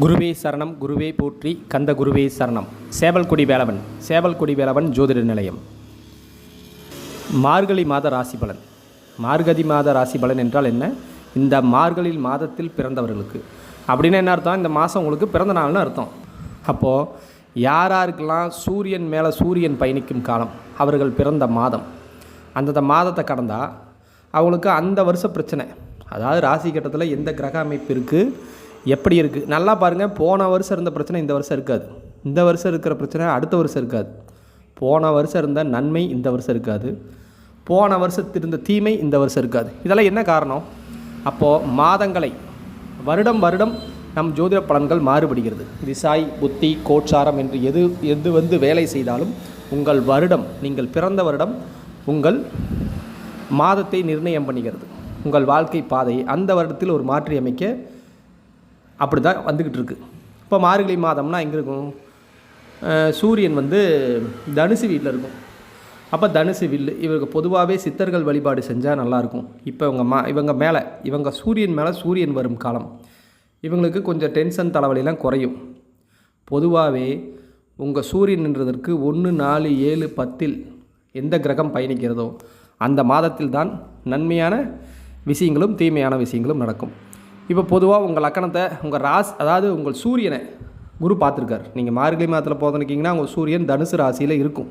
குருவே சரணம் குருவே போற்றி கந்த குருவே சரணம். சேவல்குடி வேலவன் சேவல்குடி வேலவன் ஜோதிட நிலையம். மார்கழி மாத ராசி பலன். மார்கழி மாத ராசி பலன் என்றால் என்ன? இந்த மார்கழி மாதத்தில் பிறந்தவர்களுக்கு. அப்படின்னு என்ன அர்த்தம்? இந்த மாதம் உங்களுக்கு பிறந்த நாள்னு அர்த்தம். அப்போது யார் யாருக்கெல்லாம் சூரியன் மேலே சூரியன் பயணிக்கும் காலம் அவர்கள் பிறந்த மாதம். அந்தந்த மாதத்தை கடந்தால் அவங்களுக்கு அந்த வருஷ பிரச்சனை. அதாவது ராசி கட்டத்தில் எந்த கிரக அமைப்பு இருக்குது எப்படி இருக்குது நல்லா பாருங்கள் போன வருஷம் இருந்த பிரச்சனை இந்த வருஷம் இருக்காது. இந்த வருஷம் இருக்கிற பிரச்சனை அடுத்த வருஷம் இருக்காது. போன வருஷம் இருந்த நன்மை இந்த வருஷம் இருக்காது. போன வருஷத்து இருந்த தீமை இந்த வருஷம் இருக்காது. இதெல்லாம் என்ன காரணம்? அப்போது மாதங்களை வருடம் வருடம் நம் ஜோதிட பலன்கள் மாறுபடுகிறது. திசாய் புத்தி கோட்சாரம் என்று எது எது வந்து வேலை செய்தாலும் உங்கள் வருடம் நீங்கள் பிறந்த வருடம் உங்கள் மாதத்தை நிர்ணயம் பண்ணுகிறது உங்கள் வாழ்க்கை பாதையை அந்த வருடத்தில் ஒரு மாற்றி அமைக்க அப்படி தான் வந்துக்கிட்டு இருக்குது இப்போ மார்கழி மாதம்னா எங்கே இருக்கும்? சூரியன் வந்து தனுசு வீட்டில் இருக்கும். அப்போ தனுசு வில்லு இவருக்கு பொதுவாகவே சித்தர்கள் வழிபாடு செஞ்சால் நல்லாயிருக்கும். இப்போ இவங்க மா இவங்க மேலே இவங்க சூரியன் மேலே சூரியன் வரும் காலம். இவங்களுக்கு கொஞ்சம் டென்ஷன் தலைவலிலாம் குறையும். பொதுவாகவே உங்கள் சூரியன்ன்றதற்கு ஒன்று நாலு ஏழு பத்தில் எந்த கிரகம் பயணிக்கிறதோ அந்த மாதத்தில் தான் நன்மையான விஷயங்களும் தீமையான விஷயங்களும் நடக்கும். இப்போ பொதுவாக உங்கள் லக்கணத்தை உங்கள் ராஸ் அதாவது உங்கள் சூரியனை குரு பார்த்துருக்கார். நீங்கள் மார்கழி மாதத்தில் போதனிக்கிங்கன்னா உங்கள் சூரியன் தனுசு ராசியில் இருக்கும்.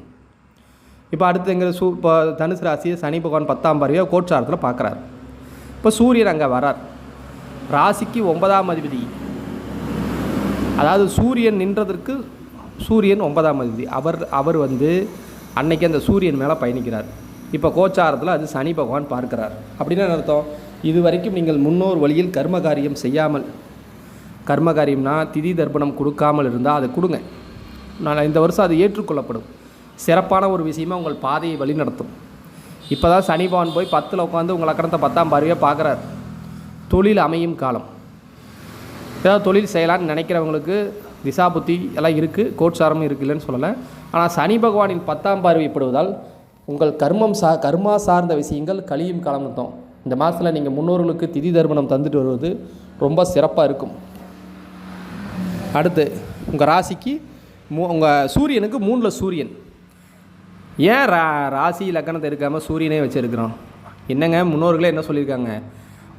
இப்போ அடுத்து எங்கள் சூ இப்போ தனுசு ராசியை சனி பகவான் பத்தாம் பார்வையாக கோட்சாரத்தில் பார்க்குறாரு. இப்போ சூரியன் அங்கே வரார். ராசிக்கு ஒன்பதாம் அதிபதி. அதாவது சூரியன் நின்றதற்கு சூரியன் ஒன்பதாம் அதிபதி. அவர் அவர் வந்து அன்னைக்கு அந்த சூரியன் மேலே பயணிக்கிறார். இப்போ கோச்சாரத்தில் அது சனி பகவான் பார்க்கிறார். அப்படின்னு என்ன அர்த்தம்? இது வரைக்கும் நீங்கள் முன்னோர் வழியில் கர்ம காரியம் செய்யாமல் கர்ம காரியம்னா திதி தர்ப்பணம் கொடுக்காமல் இருந்தால் அதை கொடுங்க. நான் இந்த வருஷம் அது ஏற்றுக்கொள்ளப்படும். சிறப்பான ஒரு விஷயமாக உங்கள் பாதையை வழி நடத்தும் இப்போ தான் சனிபவன் போய் பத்தில் உட்காந்து உங்கள் அக்கணத்தை பத்தாம் பார்வையாக பார்க்குறாரு. தொழில் அமையும் காலம். ஏதாவது தொழில் செய்யலான்னு நினைக்கிறவங்களுக்கு திசா புத்தி எல்லாம் இருக்குது கோட்சாரமும் இருக்குல்லன்னு சொல்லலை. ஆனால் சனி பகவானின் பத்தாம் பார்வைப்படுவதால் உங்கள் கர்மம் சா கர்மா சார்ந்த விஷயங்கள் கழியும் காலம் அர்த்தம். இந்த மாதத்தில் நீங்கள் முன்னோர்களுக்கு திதி தர்மணம் தந்துட்டு வருவது ரொம்ப சிறப்பாக இருக்கும். அடுத்து உங்கள் ராசிக்கு மூ உங்கள் சூரியனுக்கு மூணில் சூரியன். ஏன் ரா ராசி லக்கணத்தை இருக்காமல் சூரியனே வச்சுருக்கிறோம்? என்னங்க முன்னோர்களே என்ன சொல்லியிருக்காங்க?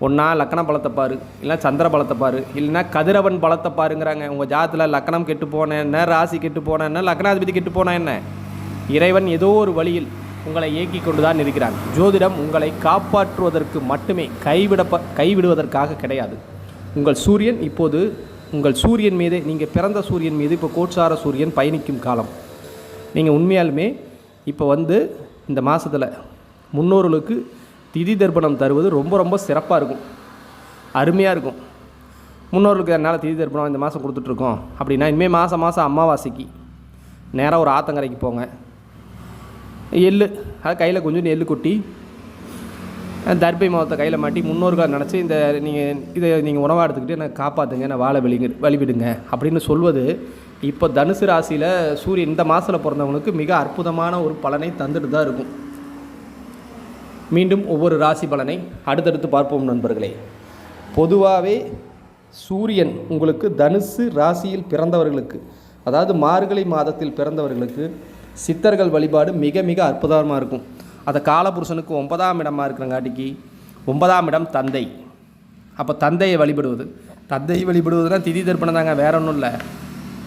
ஒன்றா லக்கண பழத்தை பாரு இல்லைனா சந்திர பழத்தை பாரு இல்லைன்னா கதிரவன் பலத்தை பாருங்கிறாங்க. உங்கள் ஜாதத்தில் லக்கணம் கெட்டு போனேன் என்ன ராசி கெட்டு போனேன் என்ன லக்னாதிபதி கெட்டு போனேன் என்ன? இறைவன் ஏதோ ஒரு வழியில் உங்களை இயக்கி கொண்டு தான் இருக்கிறான். ஜோதிடம் உங்களை காப்பாற்றுவதற்கு மட்டுமே கைவிடப்ப கைவிடுவதற்காக கிடையாது. உங்கள் சூரியன் இப்போது உங்கள் சூரியன் மீது நீங்கள் பிறந்த சூரியன் மீது இப்போ கோட்சார சூரியன் பயணிக்கும் காலம். நீங்கள் உண்மையாலுமே இப்போ வந்து இந்த மாதத்தில் முன்னோர்களுக்கு திதி தர்ப்பணம் தருவது ரொம்ப ரொம்ப சிறப்பாக இருக்கும். அருமையாக இருக்கும். முன்னோர்களுக்கு என்னால் திதி தர்ப்பணம் இந்த மாதம் கொடுத்துட்ருக்கோம் அப்படின்னா இனிமேல் மாதம் மாதம் அமாவாசைக்கு. நேராக ஒரு ஆத்தங்கரைக்கு போங்க. எள்ளு. அது கையில் கொஞ்சம் எள்ளு கொட்டி தர்பை மாவத்தை கையில் மாட்டி முன்னோர்கள் நினச்சி இந்த நீங்கள் இதை நீங்கள் உணவாக எடுத்துக்கிட்டு என்னை காப்பாற்றுங்க என்னை வாழை வெளி வழிவிடுங்க அப்படின்னு சொல்வது இப்போ தனுசு ராசியில் சூரியன் இந்த மாதத்தில் பிறந்தவங்களுக்கு மிக அற்புதமான ஒரு பலனை தந்துட்டு தான் இருக்கும். மீண்டும் ஒவ்வொரு ராசி பலனை அடுத்தடுத்து பார்ப்போம் நண்பர்களே. பொதுவாகவே சூரியன் உங்களுக்கு தனுசு ராசியில் பிறந்தவர்களுக்கு அதாவது மார்கழி மாதத்தில் பிறந்தவர்களுக்கு சித்தர்கள் வழிபாடு மிக மிக அற்புதமாக இருக்கும். அதை காலபுருஷனுக்கு ஒன்பதாம் இடமாக இருக்கிறங்காட்டிக்கு ஒன்பதாம் இடம் தந்தை. அப்போ தந்தையை வழிபடுவது. தந்தையை வழிபடுவதுனா திதி தர்ப்பணம் தாங்க வேற ஒன்றும் இல்லை.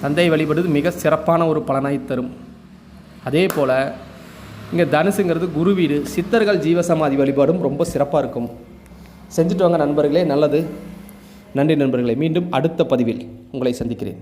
தந்தையை வழிபடுவது மிக சிறப்பான ஒரு பலனாய் தரும். அதே போல் இங்கே தனுசுங்கிறது குரு வீடு சித்தர்கள் ஜீவசமாதி வழிபாடும் ரொம்ப சிறப்பாக இருக்கும். செஞ்சுட்டு வாங்க நண்பர்களே நல்லது. நன்றி நண்பர்களே மீண்டும் அடுத்த பதிவில் உங்களை சந்திக்கிறேன்.